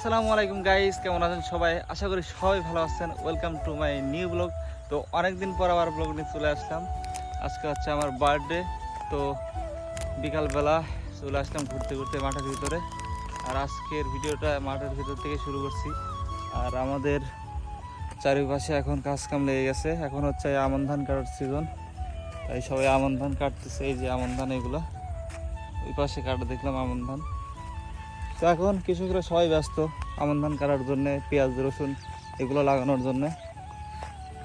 আসসালামু আলাইকুম গাইস কেমন আছেন সবাই? আশা করি সবাই ভালো আছেন। Welcome to my new blog তো অনেকদিন পর আবার ব্লগ নিয়ে চলে আসলাম। আজকে হচ্ছে আমার বার্থডে তো বিকালবেলা চলে আসলাম ঘুরতে ঘুরতে মাঠের ভিতরে। আর আজকের ভিডিওটা মাঠের ভিতর থেকে শুরু করছি। আর আমাদের চারিপাশে এখন কাজ কাম লেগে গেছে। এখন হচ্ছে আমন ধান কাটার সিজন তাই সবাই আমন ধান কাটতেছে। এই যে আমন ধান এগুলো। ওই পাশে কাটা দেখলাম আমন ধান। তো এখন কৃষকরা সবাই ব্যস্ত আমন ধান কাটার জন্যে, পেঁয়াজ, রসুন এগুলো লাগানোর জন্যে।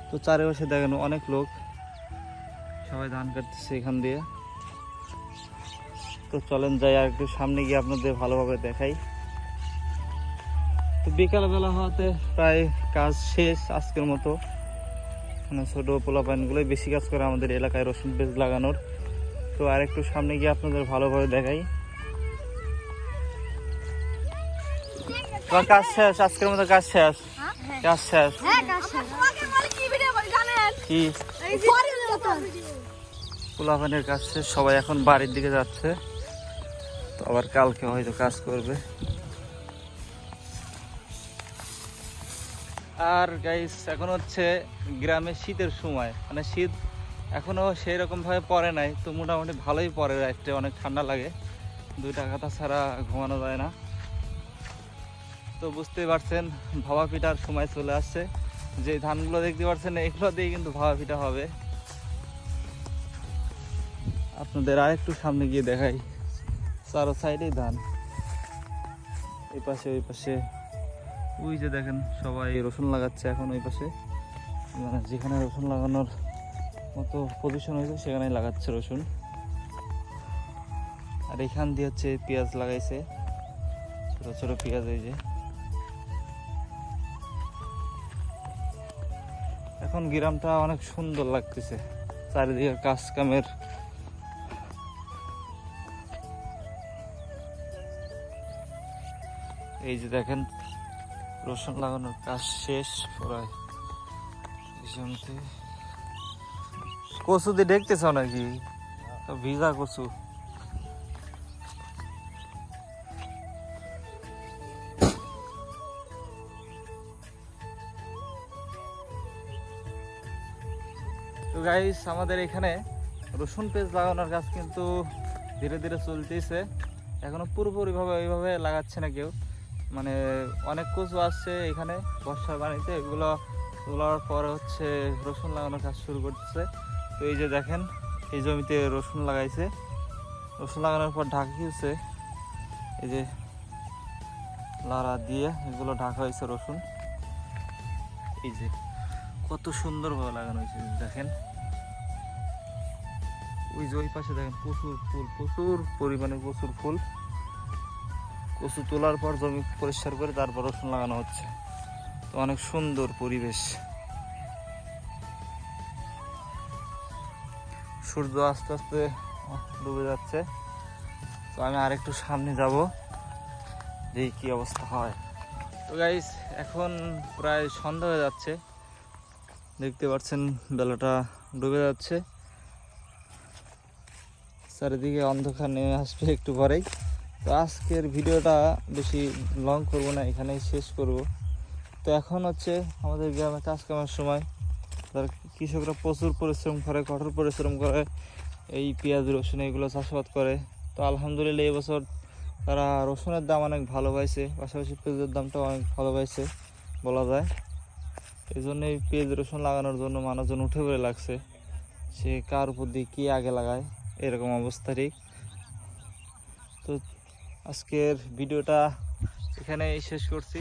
তো চারিপাশে দেখেন অনেক লোক সবাই ধান কাটতেছে এখান দিয়ে। তো চলেন যাই আর একটু সামনে গিয়ে আপনাদের ভালোভাবে দেখাই। তো বিকালবেলা হওয়াতে প্রায় কাজ শেষ আজকের মতো। মানে ছোটো পোলা পাইনগুলোই বেশি কাজ করে আমাদের এলাকায় রসুন পেঁয়াজ লাগানোর। তো আর একটু সামনে গিয়ে আপনাদের ভালোভাবে দেখাই। তোমার কাজ শেষ আজকের মতো কাজ শেষ। কাজ শেষ। হ্যাঁ কাজ কি? পোলাপানের কাজ শেষ সবাই এখন বাড়ির দিকে যাচ্ছে। তো আবার কালকে হয়তো কাজ করবে। আর গাইস এখন হচ্ছে গ্রামে শীতের সময়। মানে শীত এখনও সেই রকম ভাবে পড়ে নাই তো মোটামুটি ভালোই পড়ে রাত্রে অনেক ঠান্ডা লাগে। দুইটা কাঁথা ছাড়া ঘুমানো যায় না। তো বুঝতেই পারছেন, ভাবা পিঠার সময় চলে আসছে। যে ধানগুলো দেখতে পাচ্ছেন, এগুলো দিয়ে কিন্তু ভাবা পিঠা হবে। আপনাদের আরেকটু সামনে গিয়ে দেখাই, চারো সাইডেই ধান। এই পাশে, ওই পাশে। ওই যে দেখেন, সবাই রসুন লাগাচ্ছে এখন ওই পাশে। মানে যেখানে রসুন লাগানোর মতো পজিশন হয়েছে, সেখানেই লাগাচ্ছে রসুন। আর এখান দিয়ে হচ্ছে পেঁয়াজ লাগাইছে, ছোটো ছোটো পেঁয়াজ এই যে। এখন গ্রামটা অনেক সুন্দর লাগতেছে চারিদিকে কাজ কামের এই যে দেখেন, রসুন লাগানোর কাজ শেষ প্রায় কচু দিয়ে দেখতেছ নাকি? ভিজা কচু। তো গাইস আমাদের এখানে রসুন পেঁয়াজ লাগানোর কাজ কিন্তু ধীরে ধীরে চলতেছে। এখনও পুরোপুরিভাবে ওইভাবে লাগাচ্ছে না কেউ। মানে অনেক কচু আসছে এখানে বর্ষার পানিতে, এগুলো তোলার পরে হচ্ছে রসুন লাগানোর কাজ শুরু করতেছে। তো এই যে দেখেন, এই জমিতে রসুন লাগাইছে। রসুন লাগানোর পর ঢাকিয়েছে এই যে লাড়া দিয়ে এগুলো ঢাকা হয়েছে রসুন। এই যে কত সুন্দরভাবে লাগানো হয়েছে, দেখেন। ওই যে ওই পাশে দেখেন প্রচুর ফুল, প্রচুর পরিমাণে প্রচুর ফুল। কচু তোলার পর জমি পরিষ্কার করে তারপর রসুন লাগানো হচ্ছে। তো অনেক সুন্দর পরিবেশ। সূর্য আস্তে আস্তে ডুবে যাচ্ছে। তো আমি আরেকটু সামনে যাব, দেখি কি অবস্থা হয়। তো গাইস এখন প্রায় সন্ধ্যা হয়ে যাচ্ছে। দেখতে পাচ্ছেন, বেলাটা ডুবে যাচ্ছে। চারিদিকে অন্ধকার নেমে আসবে একটু পরেই। তো আজকের ভিডিওটা বেশি লং করব না, এখানেই শেষ করব। তো এখন হচ্ছে আমাদের গ্রামে কাজ কামার সময়। তার কৃষকরা প্রচুর পরিশ্রম করে, কঠোর পরিশ্রম করে, এই পেঁয়াজ, রসুন এগুলো চাষাবাদ করে। তো আলহামদুলিল্লাহ এবছর তারা রসুনের দাম অনেক ভালো পাইছে, পাশাপাশি পেঁয়াজের দামটাও অনেক ভালো পাইছে, বলা যায়। এই জন্যই পেঁয়াজ রসুন লাগানোর জন্য মানুষজন উঠে পড়ে লাগছে। সে কার উপর দিয়ে কী আগে লাগায়? এরকম অবস্থারই তো আজকের ভিডিওটা এখানে শেষ করছি।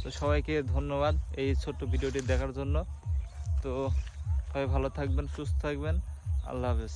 তো সবাইকে ধন্যবাদ এই ছোট্ট ভিডিওটি দেখার জন্য। তো সবাই ভালো থাকবেন, সুস্থ থাকবেন। আল্লাহ হাফেজ।